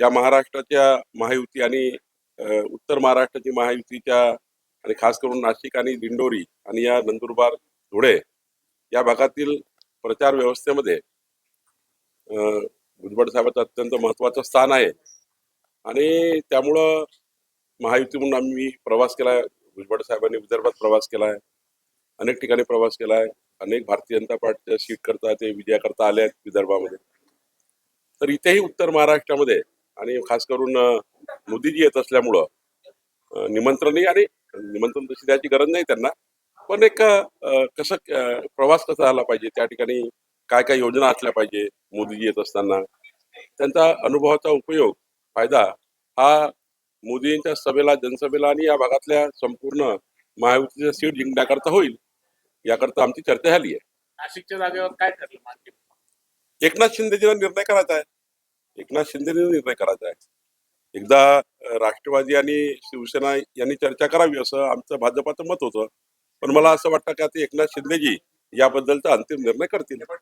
या महाराष्ट्राच्या महायुती आणि उत्तर महाराष्ट्राची महायुतीच्या आणि खास करून नाशिक आणि दिंडोरी आणि या नंदुरबार धुळे या भागातील प्रचार व्यवस्थेमध्ये भुजबळ साहेबांचं अत्यंत महत्वाचं स्थान आहे. आणि त्यामुळं महायुती म्हणून आम्ही प्रवास केला आहे भुजबळ साहेबांनी विदर्भात प्रवास केला आहे अनेक ठिकाणी प्रवास केला आहे अनेक भारतीय जनता पार्टीच्या सीट करता ते विजयाकरता आले आहेत विदर्भामध्ये. तर इथेही उत्तर महाराष्ट्रामध्ये आणि खास करून मोदीजी येत असल्यामुळं निमंत्रणही आणि निमंत्रण तशी द्यायची गरज नाही त्यांना. पण एक कसं प्रवास कसा झाला पाहिजे त्या ठिकाणी काय काय योजना असल्या पाहिजे मोदीजी येत असताना? त्यांचा अनुभवाचा उपयोग फायदा हा मोदींच्या सभेला जनसभेला आणि या भागातल्या संपूर्ण महायुतीच्या सीट जिंकण्याकरता होईल याकरता आमची चर्चा झाली आहे. नाशिकच्या जागेवर काय ठरलं? एकनाथ शिंदेजीला निर्णय करायचा आहे. एकनाथ शिंदेने निर्णय करायचा आहे. एकदा राष्ट्रवादी आणि शिवसेना यांनी चर्चा करावी असं आमचं भाजपाचं मत होतं. पण मला असं वाटतं की आता एकनाथ शिंदेजी याबद्दलचा अंतिम निर्णय करतील. पण